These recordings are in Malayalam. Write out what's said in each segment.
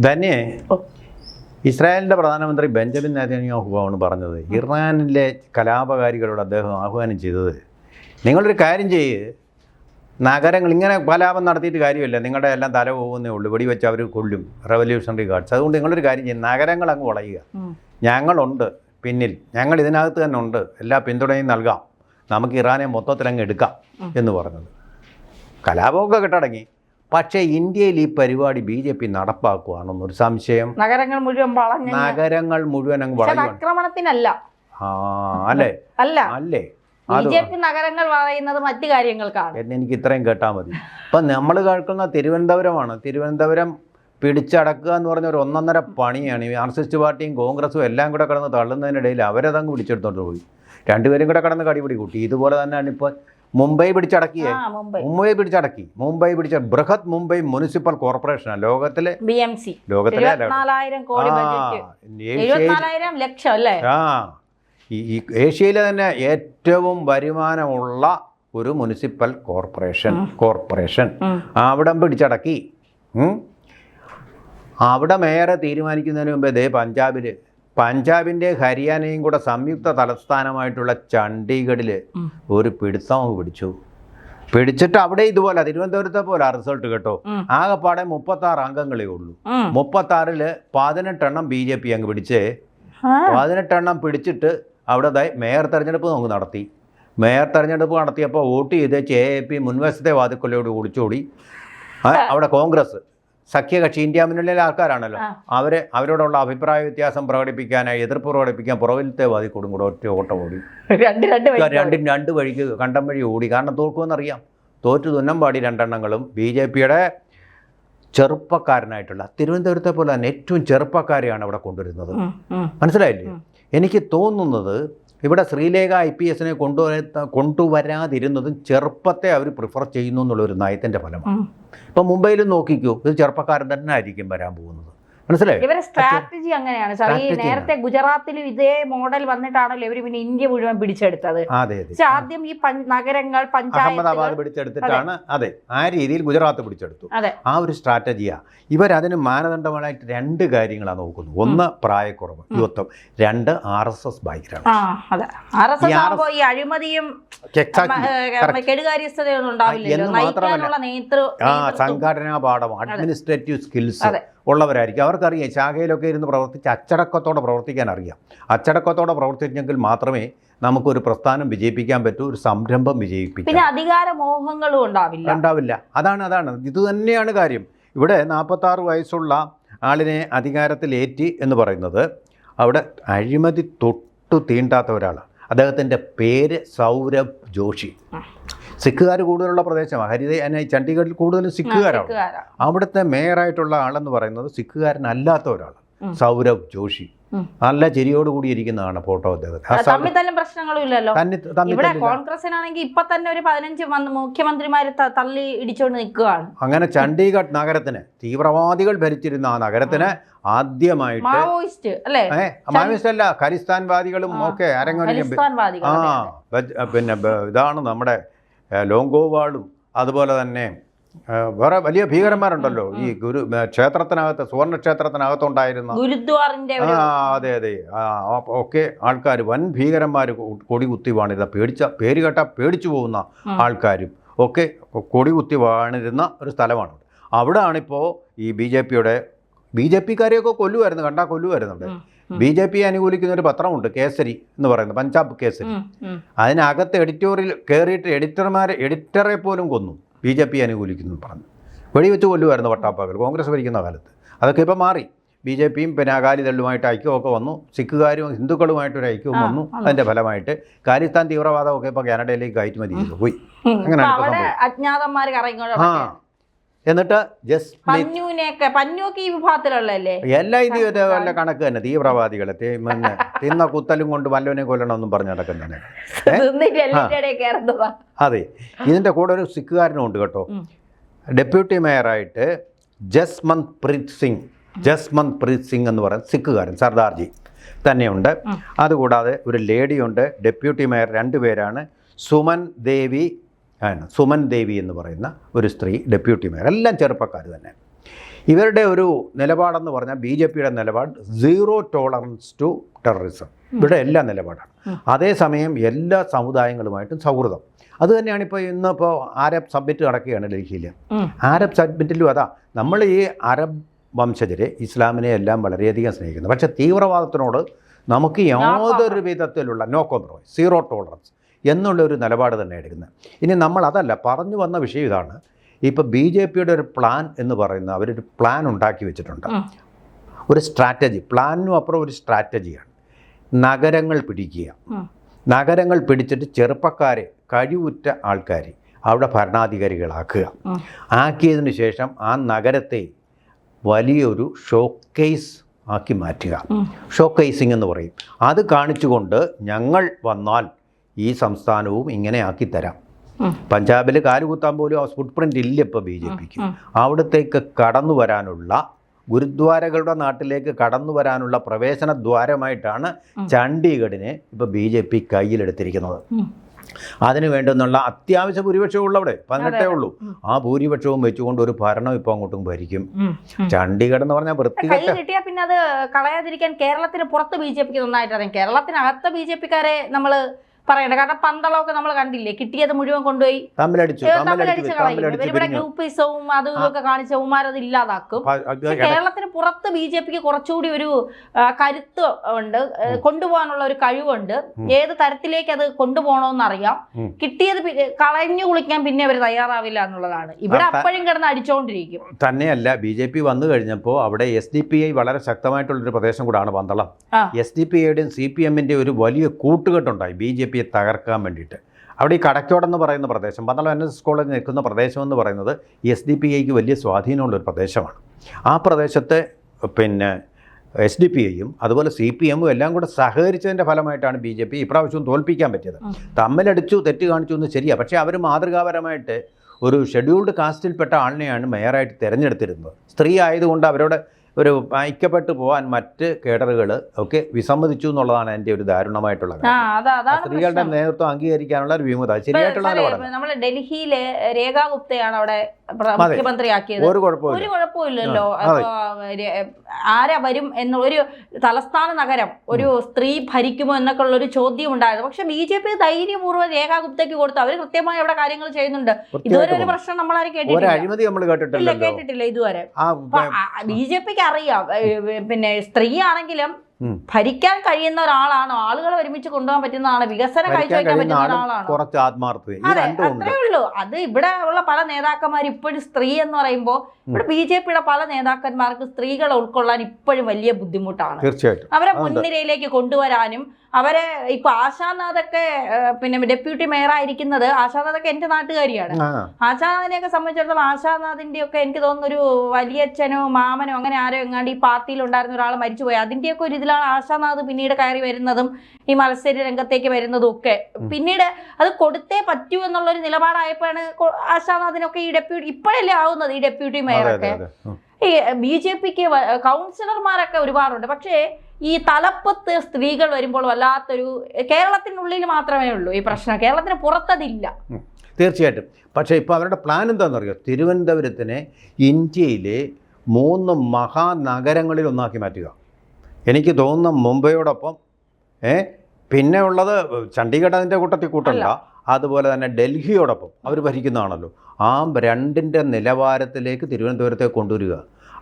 ധന്യേ. ഓ. ഇസ്രായേലിന്റെ പ്രധാനമന്ത്രി ബെഞ്ചമിൻ നാദിയാണ് പറഞ്ഞത്. ഇറാനിലെ കലാപകാരികളോട് അദ്ദേഹം ആഹ്വാനം ചെയ്തത്. നിങ്ങളൊരു കാര്യം ചെയ്യ്. നഗരങ്ങൾ ഇങ്ങനെ കലാപം നടത്തിയിട്ട് കാര്യമില്ല. നിങ്ങളുടെ എല്ലാം തല പോകുന്നേ ഉള്ളൂ. വെടിവെച്ച് അവർ കൊല്ലും. Revolutionary guards. അതുകൊണ്ട് നിങ്ങളൊരു കാര്യം ചെയ്യും. നഗരങ്ങൾ അങ്ങ് വളയുക. ഞങ്ങളുണ്ട് പിന്നിൽ. ഞങ്ങൾ ഇതിനകത്ത് തന്നെ ഉണ്ട്. എല്ലാ പിന്തുണയും നൽകാം. നമുക്ക് ഇറാനെ മൊത്തത്തിൽ അങ്ങ് എടുക്കാം എന്ന് പറഞ്ഞത്. കലാപമൊക്കെ കെട്ടടങ്ങി. പക്ഷേ ഇന്ത്യയിൽ ഈ പരിപാടി ബി ജെ പി നടപ്പാക്കുകയാണെന്നൊരു സംശയം. നഗരങ്ങൾ മുഴുവൻ വളഞ്ഞ നഗരങ്ങൾ മുഴുവൻ അങ്ങ് ആക്രമണത്തിനല്ല അല്ലേ? അല്ല. അല്ലേ? ബി ജെ പി നഗരങ്ങൾ വളയുന്നത് മറ്റു കാര്യങ്ങൾക്കാണ്. എന്നെ എനിക്ക് ഇത്രയും കേട്ടാ മതി. ഇപ്പം നമ്മൾ കേൾക്കുന്ന തിരുവനന്തപുരമാണ്. തിരുവനന്തപുരം പിടിച്ചടക്കുക എന്ന് പറഞ്ഞ ഒരു ഒന്നൊന്നര പണിയാണ്. ഈ മാർക്സിസ്റ്റ് പാർട്ടിയും കോൺഗ്രസും എല്ലാം കൂടെ കിടന്ന് തള്ളുന്നതിനിടയിൽ അവരതങ്ങ് പിടിച്ചെടുത്തോണ്ട് പോയി. രണ്ടുപേരും കൂടെ കടന്ന് കടിപിടി കൂട്ടി ഇതുപോലെ തന്നെയാണ് ഇപ്പോൾ മുംബൈ പിടിച്ചടക്കി മുംബൈ. പിടിച്ചടക്കി. മുംബൈ പിടിച്ച ബൃഹത് മുംബൈ മുനിസിപ്പൽ കോർപ്പറേഷൻ ലോകത്തിലെ ബി എം സി ലോകത്തിലെ ഏഷ്യയിലെ തന്നെ ഏറ്റവും വരുമാനമുള്ള ഒരു മുനിസിപ്പൽ കോർപ്പറേഷൻ കോർപ്പറേഷൻ. അവിടം പിടിച്ചടക്കി. അവിടെ മേയറെ തീരുമാനിക്കുന്നതിന് മുമ്പേ ദേ പഞ്ചാബിൽ പഞ്ചാബിന്റെ ഹരിയാനയും കൂടെ സംയുക്ത തലസ്ഥാനമായിട്ടുള്ള ചണ്ഡീഗഡിൽ ഒരു പിടുത്തം പിടിച്ചു. പിടിച്ചിട്ട് അവിടെ ഇതുപോലെ തിരുവനന്തപുരത്തെ പോലെ റിസൾട്ട് കേട്ടോ. ആകെപ്പാടെ മുപ്പത്തി ആറ് അംഗങ്ങളേ ഉള്ളൂ. മുപ്പത്തി ആറിൽ പതിനെട്ടെണ്ണം ബി ജെ പി അങ്ങ് പിടിച്ചേ പതിനെട്ടെണ്ണം പിടിച്ചിട്ട് അവിടെ മേയർ തെരഞ്ഞെടുപ്പ് നമുക്ക് നടത്തി. മേയർ തെരഞ്ഞെടുപ്പ് നടത്തിയപ്പോൾ വോട്ട് ചെയ്ത് എ എ പി മുൻവശത്തെ വാതിക്കൊല്ലയോട് ഒളിച്ചോടി. അവിടെ കോൺഗ്രസ്. സഖ്യകക്ഷി ഇന്ത്യ മുന്നണിയിലെ ആൾക്കാരാണല്ലോ. അവരെ അവരോടുള്ള അഭിപ്രായ വ്യത്യാസം പ്രകടിപ്പിക്കാനായി എതിർപ്പ് പ്രകടിപ്പിക്കാൻ പുറകിലത്തെ കൂടും കൂടെ ഒറ്റ ഓട്ടം ഓടി. രണ്ട് രണ്ട് വഴിക്ക് കണ്ടം വഴി ഓടി. കാരണം തോൽക്കുമെന്നറിയാം തോറ്റു തുന്നം പാടി രണ്ടെണ്ണങ്ങളും ബി ജെ പിയുടെ ചെറുപ്പക്കാരനായിട്ടുള്ള തിരുവനന്തപുരത്തെ പോലെ തന്നെ ഏറ്റവും ചെറുപ്പക്കാരെയാണ് അവിടെ കൊണ്ടുവരുന്നത്. മനസ്സിലായില്ലേ? എനിക്ക് തോന്നുന്നത് ഇവിടെ ശ്രീലേഖ ഐ പി എസിനെ കൊണ്ടുവരാ കൊണ്ടുവരാതിരുന്നതും ചെറുപ്പത്തെ അവർ പ്രിഫർ ചെയ്യുന്നു എന്നുള്ളൊരു നയത്തിന്റെ ഫലമാണ്. ഇപ്പം മുംബൈയിൽ നോക്കിക്കോ ഇത് ചെറുപ്പക്കാരൻ തന്നെ ആയിരിക്കും വരാൻ പോകുന്നത് മനസ്സിലായോ? ഇവരെ സ്ട്രാറ്റജി അങ്ങനെയാണ്. സാർ ഈ നേരത്തെ ഗുജറാത്തിലും ഇതേ മോഡൽ വന്നിട്ടാണല്ലോ ഇവർ പിന്നെ ഇന്ത്യ മുഴുവൻ പിടിച്ചെടുത്തത്. അതെ പക്ഷെ ആദ്യം ഈ നഗരങ്ങൾ അഹമ്മദാബാദ് പിടിച്ചെടുത്തിട്ടാണ്. അതെ. ആ രീതിയിൽ ഗുജറാത്ത് പിടിച്ചെടുത്തു. ആ ഒരു സ്ട്രാറ്റജിയാ ഇവരതിന് മാനദണ്ഡമായിട്ട് രണ്ട് കാര്യങ്ങളാണ് നോക്കുന്നത്. ഒന്ന് പ്രായക്കുറവ് യുവത്വം രണ്ട് ആർ എസ് എസ് ബാക്ക്ഗ്രൗണ്ട് അഴിമതിയും എന്ന് മാത്രമല്ല. സംഘടനാ പാഠം അഡ്മിനിസ്ട്രേറ്റീവ് സ്കിൽസ്. ഉള്ളവരായിരിക്കും. അവർക്കറിയാം ശാഖയിലൊക്കെ ഇരുന്ന് പ്രവർത്തിച്ച് അച്ചടക്കത്തോടെ പ്രവർത്തിക്കാൻ അറിയാം. അച്ചടക്കത്തോടെ പ്രവർത്തിച്ചെങ്കിൽ മാത്രമേ നമുക്കൊരു പ്രസ്ഥാനം വിജയിപ്പിക്കാൻ പറ്റൂ ഒരു സംരംഭം വിജയിപ്പിക്കും. പിന്നെ അധികാരമോഹങ്ങളും ഉണ്ടാവില്ല. ഉണ്ടാവില്ല. അതാണ് അതാണ്. ഇത് തന്നെയാണ് കാര്യം. ഇവിടെ നാൽപ്പത്താറ് വയസ്സുള്ള ആളിനെ അധികാരത്തിലേറ്റി എന്ന് പറയുന്നത് അവിടെ അഴിമതി തൊട്ടു തീണ്ടാത്ത ഒരാളാണ്. അദ്ദേഹത്തിന്റെ പേര് സൗരഭ് ജോഷി. സിഖുകാർ കൂടുതലുള്ള പ്രദേശമാണ് ഹരിത ചണ്ഡീഗഡിൽ കൂടുതലും സിഖുകാരാണ്. സിഖുകാരാ. അവിടുത്തെ മേയറായിട്ടുള്ള ആളെന്ന് പറയുന്നത് സിഖുകാരനല്ലാത്ത ഒരാൾ സൗരവ് സൗരഭ് ജോഷി. നല്ല ചെരിയോട് കൂടി ഇരിക്കുന്നതാണ് ഫോട്ടോ അദ്ദേഹത്തെ ആ സൗരഭ് തമ്മിൽ തല്ലും പ്രശ്നങ്ങളും ഇല്ലല്ലോ. തന്നെ തമ്മിൽ ഇവിടെ. കോൺഗ്രസിനാണെങ്കിൽ ഇപ്പൊ തന്നെ ഒരു പതിനഞ്ച് മന്ത്രി- മുഖ്യമന്ത്രിമാര് തള്ളി ഇടിച്ചോണ്ട് നിൽക്കുകയാണ് അങ്ങനെ ചണ്ഡീഗഡ് നഗരത്തിന് തീവ്രവാദികൾ ഭരിച്ചിരുന്ന ആ നഗരത്തിന് ആദ്യമായിട്ട് മാവോയിസ്റ്റ് അല്ലേ? മാവോയിസ്റ്റ് അല്ല ഖലിസ്ഥാൻവാദികളും ഒക്കെ ഖലിസ്ഥാൻവാദികൾ ആ പിന്നെ ഇതാണ് നമ്മുടെ ലോങ്കോവാളും അതുപോലെ തന്നെ വേറെ വലിയ ഭീകരന്മാരുണ്ടല്ലോ. ഈ ഗുരു ക്ഷേത്രത്തിനകത്ത് സുവർണ ക്ഷേത്രത്തിനകത്തുണ്ടായിരുന്ന ഗുരുദ്വാറിന്റെ അതെ അതെ. ഒക്കെ ആൾക്കാർ വൻ ഭീകരന്മാർ കൊടി കുത്തി വാണിരുന്ന പേടിച്ച പേര് കേട്ടാൽ പേടിച്ചു പോകുന്ന. ആൾക്കാരും ഒക്കെ കൊടി കുത്തി വാണിരുന്ന ഒരു സ്ഥലമാണ്. അവിടെയാണിപ്പോൾ ഈ ബി ജെ പിയുടെ ബി ജെ പിക്കാരെയൊക്കെ കൊല്ലുമായിരുന്നു കണ്ടാൽ കൊല്ലുമായിരുന്നുണ്ട്. ബി ജെ പി അനുകൂലിക്കുന്ന ഒരു പത്രമുണ്ട് കേസരി എന്ന് പറയുന്നത് പഞ്ചാബ് കേസരി. അതിനകത്ത് എഡിറ്റോറിയൽ കയറിയിട്ട് എഡിറ്റർമാരെ എഡിറ്ററെ പോലും കൊന്നു ബി ജെ പി അനുകൂലിക്കുന്നു പറഞ്ഞു. വെടിവെച്ച് കൊല്ലുമായിരുന്നു വട്ടാപ്പാക്കൽ കോൺഗ്രസ് ഭരിക്കുന്ന കാലത്ത്. അതൊക്കെ ഇപ്പം മാറി. ബി ജെ പിയും പിന്നെ അകാലിദളുമായിട്ട് ഐക്യമൊക്കെ വന്നു. സിഖുകാരും ഹിന്ദുക്കളുമായിട്ടൊരു ഐക്യവും വന്നു. അതിന്റെ അതിന്റെ ഫലമായിട്ട് ഖാലിസ്ഥാൻ തീവ്രവാദമൊക്കെ ഇപ്പോൾ കാനഡയിലേക്ക് കയറ്റുമതി ചെയ്തു. പോയി. അങ്ങനെയാണ്. ആ. എന്നിട്ട് ഈ വിഭാഗത്തിലുള്ളല്ലേ എല്ലാ ഇത് വല്ല കണക്ക് തന്നെ തീവ്രവാദികളെ പിന്നെ തിന്ന കുത്തലും കൊണ്ട് വല്ലവനെ കൊല്ലണമെന്നും പറഞ്ഞു നടക്കുന്നതന്നെ അതെ. ഇതിന്റെ കൂടെ ഒരു സിഖുകാരനും ഉണ്ട് കേട്ടോ. ഡെപ്യൂട്ടി മേയറായിട്ട് ജസ്മന്ത് പ്രീത് സിംഗ് ജസ്മന്ത് പ്രീത് സിംഗ് എന്ന് പറയുന്ന സിഖുകാരൻ സർദാർജി തന്നെയുണ്ട്. അതുകൂടാതെ ഒരു ലേഡിയുണ്ട് ഡെപ്യൂട്ടി മേയർ രണ്ടുപേരാണ് സുമൻ ദേവി ആണ്. സുമൻ ദേവി എന്ന് പറയുന്ന ഒരു സ്ത്രീ ഡെപ്യൂട്ടി മേയർ എല്ലാം ചെറുപ്പക്കാർ തന്നെ. ഇവരുടെ ഒരു നിലപാടെന്ന് പറഞ്ഞാൽ ബി ജെ പിയുടെ നിലപാട് സീറോ ടോളറൻസ് ടു ടെററിസം ഇവിടെ എല്ലാ നിലപാടാണ്. അതേസമയം എല്ലാ സമുദായങ്ങളുമായിട്ടും സൗഹൃദം. അത് തന്നെയാണ് ഇപ്പോൾ ഇന്നിപ്പോൾ ആരബ് സബ്മിറ്റ് നടക്കുകയാണ് ഡൽഹിയിൽ. ആരബ് സബ്മിറ്റിലും അതാ നമ്മൾ ഈ അറബ് വംശജരെ ഇസ്ലാമിനെ എല്ലാം വളരെയധികം സ്നേഹിക്കുന്നു. പക്ഷേ തീവ്രവാദത്തിനോട് നമുക്ക് യാതൊരു വിധത്തിലുള്ള നോ കോംപ്രമൈസ് സീറോ ടോളറൻസ് എന്നുള്ള ഒരു നിലപാട് തന്നെ എടുക്കുന്നത്. ഇനി നമ്മൾ അതല്ല പറഞ്ഞു വന്ന വിഷയം ഇതാണ്. ഇപ്പോൾ ബി ജെ പിയുടെ ഒരു പ്ലാൻ എന്ന് പറയുന്ന അവരൊരു പ്ലാൻ ഉണ്ടാക്കി വെച്ചിട്ടുണ്ട്. ഒരു സ്ട്രാറ്റജി പ്ലാനിനും അപ്പുറം ഒരു സ്ട്രാറ്റജിയാണ്. നഗരങ്ങൾ പിടിക്കുക. നഗരങ്ങൾ പിടിച്ചിട്ട് ചെറുപ്പക്കാരെ കഴിവുറ്റ ആൾക്കാരെ അവിടെ ഭരണാധികാരികളാക്കുക. ആക്കിയതിന് ശേഷം ആ നഗരത്തെ വലിയൊരു ഷോക്കേസ് ആക്കി മാറ്റുക. ഷോക്കേസിംഗ് എന്ന് പറയും. അത് കാണിച്ചുകൊണ്ട് ഞങ്ങൾ വന്നാൽ ഈ സംസ്ഥാനവും ഇങ്ങനെ ആക്കിത്തരാം. പഞ്ചാബിൽ കാലുകുത്താൻ പോലും ആ ഫുട് പ്രിന്റ് ഇല്ല ഇപ്പോൾ ബി ജെ പിക്ക്. അവിടത്തേക്ക് കടന്നു വരാനുള്ള ഗുരുദ്വാരകളുടെ നാട്ടിലേക്ക് കടന്നു വരാനുള്ള പ്രവേശന ദ്വാരമായിട്ടാണ്. ചണ്ഡീഗഡിനെ ഇപ്പോൾ ബി ജെ പി കയ്യിലെടുത്തിരിക്കുന്നത്. അതിനു വേണ്ടുന്നുള്ള അത്യാവശ്യ ഭൂരിപക്ഷവും ഉള്ളവിടെ പതിനെട്ടേ ഉള്ളൂ. ആ ഭൂരിപക്ഷവും വെച്ചുകൊണ്ട് ഒരു ഭരണം ഇപ്പൊ അങ്ങോട്ടും ഭരിക്കും. ചണ്ഡീഗഡ് എന്ന് പറഞ്ഞാൽ വൃത്തികെട്ട കിട്ടിയാൽ പിന്നെ അത് കളയാതിരിക്കാൻ കേരളത്തിന് പുറത്ത് ബി ജെ പിക്ക് നന്നായിട്ട് അറിയാം കേരളത്തിനകത്ത് ബി ജെ പിക്കാരെ നമ്മൾ പറയണ്ട. കാരണം പന്തളമൊക്കെ നമ്മൾ കണ്ടില്ലേ? കിട്ടിയത് മുഴുവൻ കൊണ്ടുപോയി. തമ്മിലടിച്ചു കളയും. ഇവരിവിടെ ഗ്രൂപ്പിസവും അതും ഇതൊക്കെ കാണിച്ച ഉമാരത് ഇല്ലാതാക്കും. പ- കേരളത്തിന് പുറത്ത് ബി ജെ പിക്ക് കുറച്ചുകൂടി ഒരു കരുത്ത് ഉണ്ട്. കൊണ്ടുപോകാനുള്ള ഒരു കഴിവുണ്ട്. ഏത് തരത്തിലേക്ക് അത് കൊണ്ടുപോകണമെന്ന് അറിയാം കിട്ടിയത് പി- കളഞ്ഞു കുളിക്കാൻ പിന്നെ അവർ തയ്യാറാവില്ല എന്നുള്ളതാണ്. ഇവിടെ അപ്പോഴും കിടന്ന് അടിച്ചോണ്ടിരിക്കും. തന്നെയല്ല ബി ജെ പി വന്നു കഴിഞ്ഞപ്പോൾ അവിടെ എസ് ഡി പി ഐ വളരെ ശക്തമായിട്ടുള്ളൊരു പ്രദേശം കൂടാണ് പന്തളം. എസ് ഡി പി ഐയുടെയും സി പി എമ്മിന്റെയും ഒരു വലിയ കൂട്ടുകെട്ടുണ്ടായി. ബി ജെ പിയെ തകർക്കാൻ വേണ്ടിയിട്ട്. അവിടെ ഈ കടക്കോടെന്ന് പറയുന്ന പ്രദേശം Pandalam N S S college നിൽക്കുന്ന പ്രദേശം എന്ന് പറയുന്നത് എസ് ഡി പി ഐക്ക് വലിയ സ്വാധീനമുള്ളൊരു പ്രദേശമാണ്. ആ പ്രദേശത്തെ പിന്നെ എസ് ഡി പി ഐയും അതുപോലെ സി പി എമ്മും എല്ലാം കൂടെ സഹകരിച്ചതിന്റെ ഫലമായിട്ടാണ് ബി ജെ പി ഇപ്രാവശ്യം തോൽപ്പിക്കാൻ പറ്റിയത്. തമ്മിലടിച്ചു തെറ്റ് കാണിച്ചു എന്ന് ശരിയാണ് പക്ഷേ അവർ മാതൃകാപരമായിട്ട് ഒരു ഷെഡ്യൂൾഡ് കാസ്റ്റിൽപ്പെട്ട ആളിനെയാണ് മേയറായിട്ട് തിരഞ്ഞെടുത്തിരുന്നത്. സ്ത്രീ ആയതുകൊണ്ട് അവരോട് ഒരു ഐക്യപ്പെട്ടു പോകാൻ മറ്റ് കേഡറുകൾ ഒക്കെ വിസമ്മതിച്ചു എന്നുള്ളതാണ് എന്റെ ഒരു ദാരുണമായിട്ടുള്ള സ്ത്രീകളുടെ നേതൃത്വം അംഗീകരിക്കാനുള്ള ഒരു വിമുഖത. ശരിയായിട്ടുള്ള നമ്മൾ ഡൽഹിയിലെ രേഖാ ഗുപ്തയാണ് അവിടെ. മുഖ്യമന്ത്രിയാക്കിയത്. ഒരു കുഴപ്പമില്ലല്ലോ ആരാ വരും എന്ന ഒരു തലസ്ഥാന നഗരം ഒരു സ്ത്രീ ഭരിക്കുമോ എന്നൊക്കെ ഉള്ള ഒരു ചോദ്യം ഉണ്ടായിരുന്നു പക്ഷെ ബി ജെ പി ധൈര്യപൂർവം രേഖാ ഗുപ്തയ്ക്ക് കൊടുത്തു. അവർ കൃത്യമായി അവിടെ കാര്യങ്ങൾ ചെയ്യുന്നുണ്ട്. ഇതുവരെ ഒരു പ്രശ്നം നമ്മൾ ആരും കേട്ടിട്ടില്ല കേട്ടിട്ടില്ല ഇതുവരെ. ബി ജെ പിക്ക് അറിയാം. പിന്നെ സ്ത്രീ ആണെങ്കിലും. ഭരിക്കാൻ കഴിയുന്ന ഒരാളാണോ? ആളുകളെ ഒരുമിച്ച് കൊണ്ടുപോകാൻ പറ്റുന്നതാണ് വികസനം കാഴ്ചവെക്കാൻ പറ്റുന്ന ഒരാളാണ്? കുറച്ച് ആത്മാർത്ഥത അതെ അത്രേ ഉള്ളൂ അത് ഇവിടെ ഉള്ള പല നേതാക്കന്മാർ ഇപ്പോഴും സ്ത്രീ എന്ന് പറയുമ്പോൾ ഇവിടെ ബി ജെ പിയുടെ പല നേതാക്കന്മാർക്ക് സ്ത്രീകളെ ഉൾക്കൊള്ളാൻ ഇപ്പോഴും വലിയ ബുദ്ധിമുട്ടാണ്. തീർച്ചയായിട്ടും. അവരെ. മുൻനിരയിലേക്ക് കൊണ്ടുവരാനും അവരെ ഇപ്പൊ ആശാനാഥൊക്കെ പിന്നെ ഡെപ്യൂട്ടി മേയർ ആയിരിക്കുന്നത് ആശാനാഥൊക്കെ എന്റെ നാട്ടുകാരിയാണ്. ആശാനാഥിനെ ആശാനാഥിനെയൊക്കെ സംബന്ധിച്ചിടത്തോളം ആശാനാഥിന്റെ ഒക്കെ എനിക്ക് തോന്നുന്നു ഒരു വലിയച്ഛനോ മാമനോ അങ്ങനെ ആരോ എങ്ങാണ്ട് ഈ പാർട്ടിയിൽ ഉണ്ടായിരുന്ന ഒരാൾ മരിച്ചുപോയി. അതിന്റെയൊക്കെ ഒരു ഇതിലാണ് ആശാനാഥ് പിന്നീട് കയറി വരുന്നതും ഈ മത്സര രംഗത്തേക്ക് വരുന്നതും ഒക്കെ. പിന്നീട് അത് കൊടുത്തേ പറ്റൂ എന്നുള്ളൊരു നിലപാടായപ്പോഴാണ് ആശാനാഥിനൊക്കെ ഈ ഡെപ്യൂട്ടി ഇപ്പോഴല്ലേ ആവുന്നത് ഈ ഡെപ്യൂട്ടി മേയറൊക്കെ. ഈ ബി ജെ പിക്ക് കൗൺസിലർമാരൊക്കെ ഒരുപാടുണ്ട്. പക്ഷേ ഈ തലപ്പത്ത് സ്ത്രീകൾ വരുമ്പോൾ വല്ലാത്തൊരു കേരളത്തിനുള്ളിൽ മാത്രമേ ഉള്ളൂ ഈ പ്രശ്നം. കേരളത്തിന് പുറത്തതില്ല. തീർച്ചയായിട്ടും. പക്ഷേ ഇപ്പോൾ അവരുടെ പ്ലാൻ എന്താണെന്നറിയോ തിരുവനന്തപുരത്തിനെ ഇന്ത്യയിലെ മൂന്ന് മഹാനഗരങ്ങളിൽ ഒന്നാക്കി മാറ്റുക. എനിക്ക് തോന്നുന്ന മുംബൈയോടൊപ്പം ഏ പിന്നെ ഉള്ളത് ചണ്ഡീഗഡ് അതിന്റെ കൂട്ടത്തിൽ കൂട്ടണ്ട അതുപോലെ തന്നെ ഡൽഹിയോടൊപ്പം അവർ ഭരിക്കുന്നതാണല്ലോ. ആ രണ്ടിന്റെ നിലവാരത്തിലേക്ക് തിരുവനന്തപുരത്തെ കൊണ്ടുവരിക.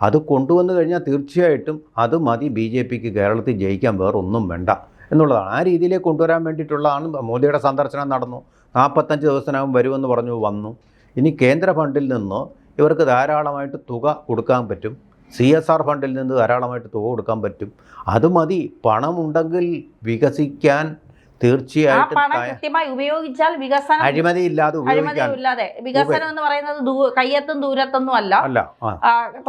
അത് കൊണ്ടുവന്നു കഴിഞ്ഞാൽ തീർച്ചയായിട്ടും അത് മതി. ബി ജെ പിക്ക് കേരളത്തിൽ ജയിക്കാൻ വേറൊന്നും വേണ്ട എന്നുള്ളതാണ്. ആ രീതിയിലേക്ക് കൊണ്ടുവരാൻ വേണ്ടിയിട്ടുള്ളതാണ് മോദിയുടെ സന്ദർശനം നടന്നു. നാൽപ്പത്തഞ്ച് ദിവസത്തിനകം വരുമെന്ന് പറഞ്ഞു വന്നു. ഇനി കേന്ദ്ര ഫണ്ടിൽ നിന്ന് ഇവർക്ക് ധാരാളമായിട്ട് തുക കൊടുക്കാൻ പറ്റും. സി എസ് ആർ ഫണ്ടിൽ നിന്ന് ധാരാളമായിട്ട് തുക കൊടുക്കാൻ പറ്റും. അത് മതി. പണമുണ്ടെങ്കിൽ വികസിക്കാൻ തീർച്ചയായിട്ടും ഉപയോഗിച്ചാൽ വികസനം അഴിമതി ഇല്ലാതെ ഇല്ലാതെ വികസനം എന്ന് പറയുന്നത് കയ്യെത്തും ദൂരത്തൊന്നും അല്ല.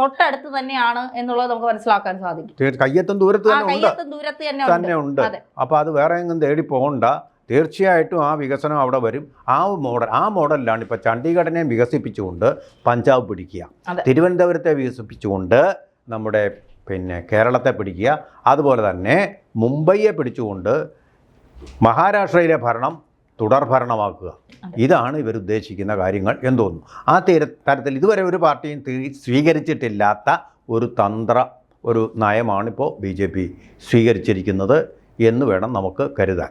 തൊട്ടടുത്ത് തന്നെയാണ് എന്നുള്ളത് നമുക്ക് മനസ്സിലാക്കാൻ സാധിക്കും. കയ്യെത്തും ദൂരത്ത് ആ തന്നെ ഉണ്ട്. കയ്യെത്തും ദൂരത്ത് തന്നെ ഉണ്ട്. അപ്പോൾ അത് വേറെ എങ്ങും തേടി പോകണ്ട. തീർച്ചയായിട്ടും ആ വികസനം അവിടെ വരും. ആ മോഡൽ ആ മോഡലിലാണ് ഇപ്പോൾ ചണ്ഡീഗഡിനെ വികസിപ്പിച്ചുകൊണ്ട് പഞ്ചാബ് പിടിക്കുക. തിരുവനന്തപുരത്തെ വികസിപ്പിച്ചുകൊണ്ട് നമ്മുടെ പിന്നെ കേരളത്തെ പിടിക്കുക. അതുപോലെ തന്നെ മുംബൈയെ പിടിച്ചുകൊണ്ട് മഹാരാഷ്ട്രയിലെ ഭരണം തുടർ ഭരണമാക്കുക. ഇതാണ് ഇവരുദ്ദേശിക്കുന്ന കാര്യങ്ങൾ എന്ന് തോന്നുന്നു. ആ തീര തരത്തിൽ ഇതുവരെ ഒരു പാർട്ടിയും സ്വീകരിച്ചിട്ടില്ലാത്ത ഒരു തന്ത്ര ഒരു നയമാണിപ്പോൾ ബി ജെ പി സ്വീകരിച്ചിരിക്കുന്നത് എന്ന് വേണം നമുക്ക് കരുതാൻ.